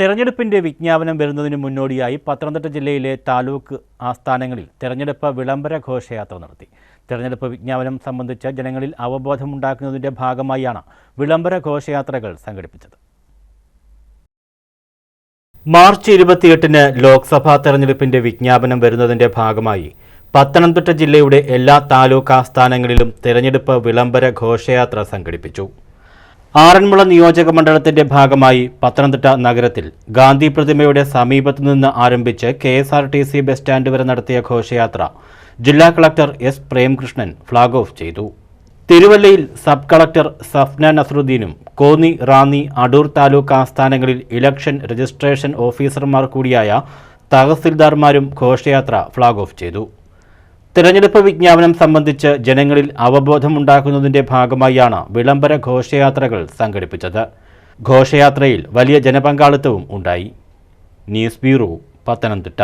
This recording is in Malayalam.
തെരഞ്ഞെടുപ്പിന്റെ വിജ്ഞാപനം വരുന്നതിന് മുന്നോടിയായി പത്തനംതിട്ട ജില്ലയിലെ താലൂക്ക് ആസ്ഥാനങ്ങളിൽ തെരഞ്ഞെടുപ്പ് വിളംബര ഘോഷയാത്ര നടത്തി. തെരഞ്ഞെടുപ്പ് വിജ്ഞാപനം സംബന്ധിച്ച് ജനങ്ങളിൽ അവബോധമുണ്ടാക്കുന്നതിന്റെ ഭാഗമായാണ് വിളംബര ഘോഷയാത്രകൾ സംഘടിപ്പിച്ചത്. മാർച്ച് ഇരുപത്തിയെട്ടിന് ലോക്സഭാ തെരഞ്ഞെടുപ്പിന്റെ വിജ്ഞാപനം വരുന്നതിന്റെ ഭാഗമായി പത്തനംതിട്ട ജില്ലയുടെ എല്ലാ താലൂക്ക് ആസ്ഥാനങ്ങളിലും തെരഞ്ഞെടുപ്പ് വിളംബര ഘോഷയാത്ര സംഘടിപ്പിച്ചു. ആറന്മുള നിയോജക മണ്ഡലത്തിന്റെ ഭാഗമായി പത്തനംതിട്ട നഗരത്തിൽ ഗാന്ധി പ്രതിമയുടെ സമീപത്തു നിന്ന് ആരംഭിച്ച് K S R T C bus stand വരെ നടത്തിയ ഘോഷയാത്ര ജില്ലാ collector S Premkrishnan flag off ചെയ്തു. തിരുവല്ലയിൽ സബ് കളക്ടർ സഫ്ന നസറുദ്ദീനും കോന്നി റാന്നി അടൂർ താലൂക്ക് ആസ്ഥാനങ്ങളിൽ ഇലക്ഷൻ രജിസ്ട്രേഷൻ ഓഫീസർമാർ കൂടിയായ തഹസിൽദാർമാരും ഘോഷയാത്ര ഫ്ളാഗ് ഓഫ് ചെയ്തു. തിരഞ്ഞെടുപ്പ് വിജ്ഞാപനം സംബന്ധിച്ച് ജനങ്ങളിൽ അവബോധമുണ്ടാക്കുന്നതിന്റെ ഭാഗമായാണ് വിളംബര ഘോഷയാത്രകൾ സംഘടിപ്പിച്ചത്. ഘോഷയാത്രയിൽ വലിയ ജനപങ്കാളിത്തവും ഉണ്ടായി. News bureau Pathanamthitta.